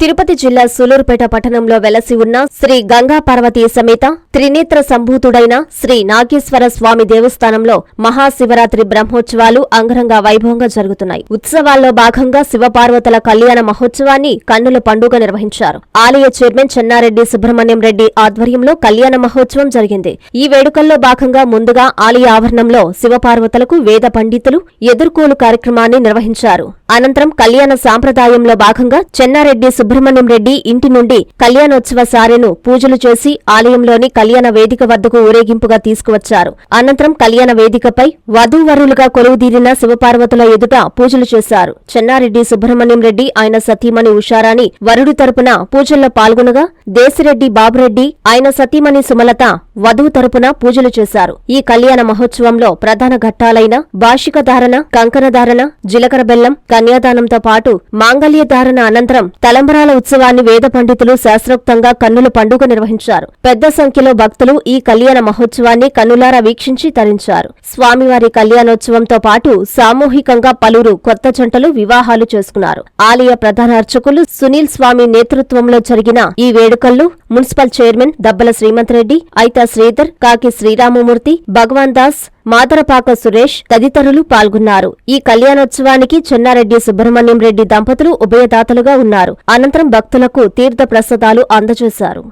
తిరుపతి జిల్లా సూలూరుపేట పట్టణంలో వెలసి ఉన్న శ్రీ గంగా పార్వతీ సమేత త్రినేత్ర సంభూతుడైన శ్రీ నాగేశ్వర స్వామి దేవస్థానంలో మహాశివరాత్రి బ్రహ్మోత్సవాలు అంగరంగ వైభవంగా జరుగుతున్నాయి. ఉత్సవాల్లో భాగంగా శివపార్వతుల కళ్యాణ మహోత్సవాన్ని కన్నుల పండుగ నిర్వహించారు. ఆలయ చైర్మన్ చెన్నారెడ్డి సుబ్రహ్మణ్యం రెడ్డి ఆధ్వర్యంలో కళ్యాణ మహోత్సవం జరిగింది. ఈ వేడుకల్లో భాగంగా ముందుగా ఆలయ ఆవరణంలో శివపార్వతులకు వేద పండితులు ఎదుర్కోలు కార్యక్రమాన్ని నిర్వహించారు. అనంతరం కళ్యాణ సాంప్రదాయంలో భాగంగా చెన్నారెడ్డి సుబ్రహ్మణ్యం రెడ్డి ఇంటి నుండి కళ్యాణోత్సవ సారెను పూజలు చేసి ఆలయంలోని కళ్యాణ వేదిక వద్దకు ఊరేగింపుగా తీసుకువచ్చారు. అనంతరం కళ్యాణ వేదికపై వధూవరులుగా కొలువుదీరిన శివపార్వతుల ఎదుట పూజలు చేశారు. చెన్నారెడ్డి సుబ్రహ్మణ్యం రెడ్డి ఆయన సతీమణి ఉషారాణి వరుడు తరపున పూజల్లో పాల్గొనగా దేశిరెడ్డి బాబురెడ్డి ఆయన సతీమణి సుమలత వధువు తరపున పూజలు చేశారు. ఈ కళ్యాణ మహోత్సవంలో ప్రధాన ఘట్టాలైన వార్షిక ధారణ కంకణ ధారణ జీలకర్ర బెల్లం కన్యాదానంతో పాటు మాంగళ్య ధారణ అనంతరం తలంబరాల ఉత్సవాన్ని వేద పండితులు శాస్త్రోక్తంగా కన్నుల పండుగ నిర్వహించారు. పెద్ద సంఖ్యలో భక్తులు ఈ కళ్యాణ మహోత్సవాన్ని కన్నులారా వీక్షించి తరించారు. స్వామివారి కళ్యాణోత్సవంతో పాటు సామూహికంగా పలువురు కొత్త జంటలు వివాహాలు చేసుకున్నారు. ఆలయ ప్రధాన అర్చకులు సునీల్ స్వామి నేతృత్వంలో జరిగిన ఈ వేడుకల్లో మున్సిపల్ చైర్మన్ దబ్బల శ్రీమంత్ రెడ్డి ఐతా శ్రీధర్ కాకి శ్రీరామమూర్తి భగవాన్ దాస్ మాదరపాక సురేష్ తదితరులు పాల్గొన్నారు. ఈ కళ్యాణోత్సవానికి చెన్నారెడ్డి సుబ్రహ్మణ్యం రెడ్డి దంపతులు ఉభయదాతలుగా ఉన్నారు. అనంతరం భక్తులకు తీర్థ ప్రసాదాలు అందజేశారు.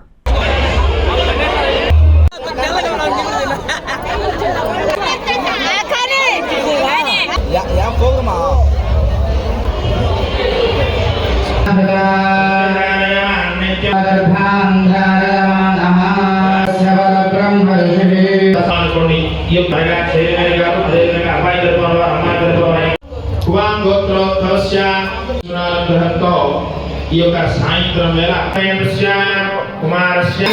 Ya, ఈ యొక్క శరీరం గారు అదేవిధంగా అమ్మాయి తరపున వారు అమ్మాయి తరపున వారు కువాం గోత్రోద్భవస్య గ్రహంతో ఈ యొక్క సాయంత్రం వేళ కుమారస్య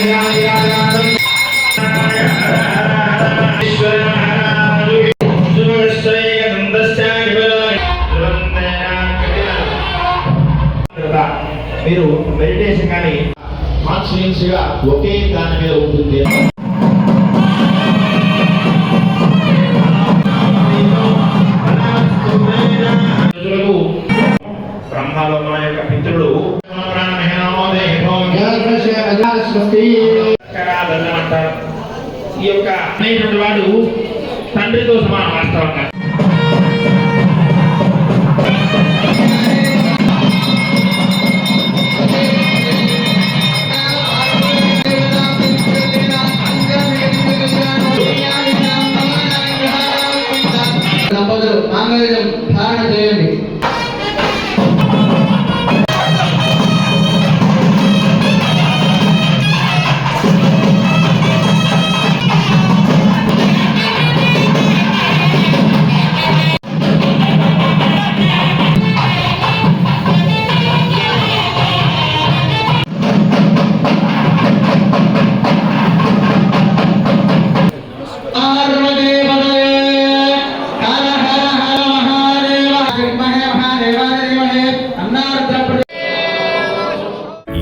మీరు మెడిటేషన్ కానీ కాన్ఫిడెన్స్ ఒకే దాని మీద ఉంటుంది. బ్రహ్మలో మన యొక్క పితృడు అంటారు ఈ యొక్క అనేటువంటి వాడు తండ్రితో సమానం వాస్తవంగా దంపతులు మాంగళ్యం ధారణ చేయండి.